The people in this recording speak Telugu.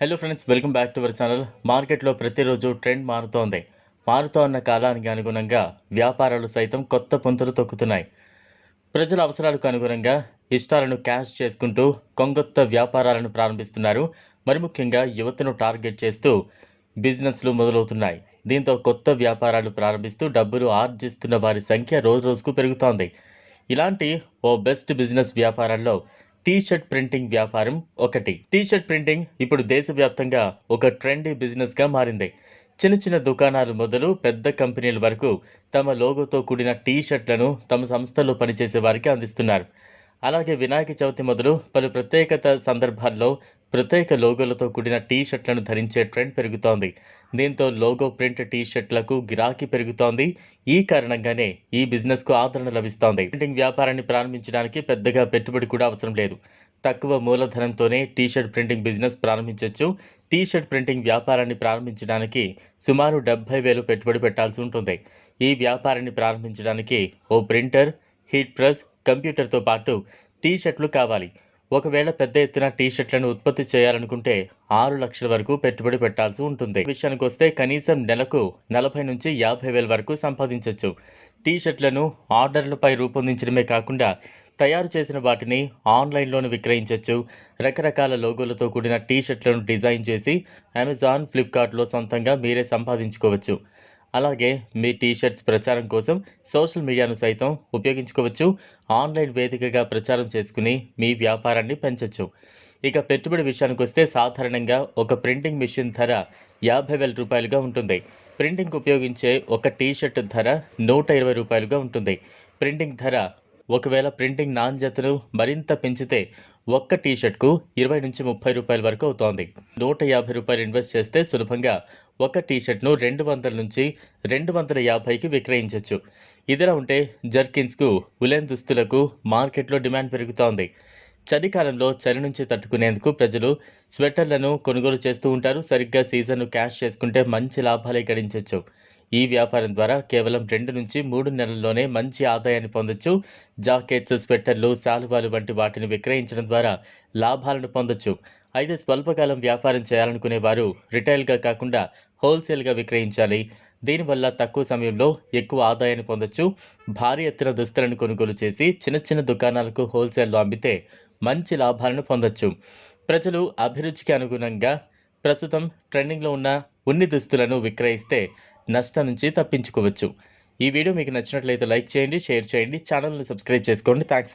Hello friends welcome back to our channel మార్కెట్లో ప్రతిరోజు ట్రెండ్ మారుతోంది. మారుతూ ఉన్న కాలానికి అనుగుణంగా వ్యాపారాలు సైతం కొత్త పుంతలు తొక్కుతున్నాయి. ప్రజల అవసరాలకు అనుగుణంగా ఇష్టాలను క్యాష్ చేసుకుంటూ కొంగొత్త వ్యాపారాలను ప్రారంభిస్తున్నారు. మరి ముఖ్యంగా యువతను టార్గెట్ చేస్తూ బిజినెస్లు మొదలవుతున్నాయి. దీంతో కొత్త వ్యాపారాలు ప్రారంభిస్తూ డబ్బులు ఆర్జిస్తున్న వారి సంఖ్య రోజు రోజుకు పెరుగుతోంది. ఇలాంటి ఓ బెస్ట్ బిజినెస్ వ్యాపారాల్లో టీ షర్ట్ ప్రింటింగ్ వ్యాపారం ఒకటి. టీ షర్ట్ ప్రింటింగ్ ఇప్పుడు దేశవ్యాప్తంగా ఒక ట్రెండీ బిజినెస్గా మారింది. చిన్న చిన్న దుకాణాలు మొదలు పెద్ద కంపెనీల వరకు తమ లోగోతో కూడిన టీ షర్ట్లను తమ సంస్థలో పనిచేసే వారికి అందిస్తున్నారు. అలాగే వినాయక చవితి మొదలు పలు ప్రత్యేకత సందర్భాల్లో ప్రత్యేక లోగోలతో కూడిన టీ షర్ట్లను ధరించే ట్రెండ్ పెరుగుతోంది. దీంతో లోగో ప్రింట్ టీ షర్ట్లకు గిరాకీ పెరుగుతోంది. ఈ కారణంగానే ఈ బిజినెస్కు ఆదరణ లభిస్తోంది. ప్రింటింగ్ వ్యాపారాన్ని ప్రారంభించడానికి పెద్దగా పెట్టుబడి కూడా అవసరం లేదు. తక్కువ మూలధనంతోనే టీ షర్ట్ ప్రింటింగ్ బిజినెస్ ప్రారంభించవచ్చు టీ షర్ట్ ప్రింటింగ్ వ్యాపారాన్ని ప్రారంభించడానికి సుమారు డెబ్బై వేలు పెట్టుబడి పెట్టాల్సి ఉంటుంది. ఈ వ్యాపారాన్ని ప్రారంభించడానికి ఓ ప్రింటర్ హీట్ ప్రెస్ కంప్యూటర్తో పాటు టీ షర్ట్లు కావాలి. ఒకవేళ పెద్ద ఎత్తున టీ షర్ట్లను ఉత్పత్తి చేయాలనుకుంటే ఆరు లక్షల వరకు పెట్టుబడి పెట్టాల్సి ఉంటుంది. విషయానికి వస్తే కనీసం నెలకు నలభై నుంచి యాభై వేల వరకు సంపాదించవచ్చు టీ షర్ట్లను ఆర్డర్లపై రూపొందించడమే కాకుండా తయారు చేసిన వాటిని ఆన్లైన్లోనూ విక్రయించవచ్చు రకరకాల లోగోలతో కూడిన టీ షర్ట్లను డిజైన్ చేసి అమెజాన్ ఫ్లిప్కార్ట్లో సొంతంగా మీరే సంపాదించుకోవచ్చు. అలాగే మీ టీషర్ట్స్ ప్రచారం కోసం సోషల్ మీడియాను సైతం ఉపయోగించుకోవచ్చు. ఆన్లైన్ వేదికగా ప్రచారం చేసుకుని మీ వ్యాపారాన్ని పెంచవచ్చు ఇక పెట్టుబడి విషయానికి వస్తే సాధారణంగా ఒక ప్రింటింగ్ మిషన్ ధర యాభై వేల రూపాయలుగా ఉంటుంది. ప్రింటింగ్ ఉపయోగించే ఒక టీషర్ట్ ధర నూట ఇరవై రూపాయలుగా ఉంటుంది. ప్రింటింగ్ ధర ఒకవేళ ప్రింటింగ్ నాణ్యతను మరింత పెంచితే ఒక్క టీషర్ట్కు ఇరవై నుంచి ముప్పై రూపాయల వరకు అవుతోంది. నూట యాభై రూపాయలు ఇన్వెస్ట్ చేస్తే సులభంగా ఒక టీషర్ట్ను రెండు వందల నుంచి రెండు వందల యాభైకి విక్రయించవచ్చు ఇదిలా ఉంటే జర్కిన్స్కు ఉలెన్ దుస్తులకు మార్కెట్లో డిమాండ్ పెరుగుతోంది. చలికాలంలో చలి నుంచి తట్టుకునేందుకు ప్రజలు స్వెటర్లను కొనుగోలు చేస్తూ ఉంటారు. సరిగ్గా సీజన్ను క్యాష్ చేసుకుంటే మంచి లాభాలే గడించవచ్చు ఈ వ్యాపారం ద్వారా కేవలం రెండు నుంచి మూడు నెలల్లోనే మంచి ఆదాయాన్ని పొందొచ్చు. జాకెట్స్ స్వెట్టర్లు శాలువాలు వంటి వాటిని విక్రయించడం ద్వారా లాభాలను పొందొచ్చు. అయితే స్వల్పకాలం వ్యాపారం చేయాలనుకునే వారు రిటైల్గా కాకుండా హోల్సేల్గా విక్రయించాలి. దీనివల్ల తక్కువ సమయంలో ఎక్కువ ఆదాయాన్ని పొందొచ్చు. భారీ ఎత్తున దుస్తులను కొనుగోలు చేసి చిన్న చిన్న దుకాణాలకు హోల్సేల్లో అమ్మితే మంచి లాభాలను పొందొచ్చు. ప్రజలు అభిరుచికి అనుగుణంగా ప్రస్తుతం ట్రెండింగ్లో ఉన్న ఉన్ని దుస్తులను విక్రయిస్తే నష్టం నుంచి తప్పించుకోవచ్చు. ఈ వీడియో మీకు నచ్చినట్లయితే లైక్ చేయండి షేర్ చేయండి ఛానల్ని సబ్స్క్రైబ్ చేసుకోండి. థ్యాంక్స్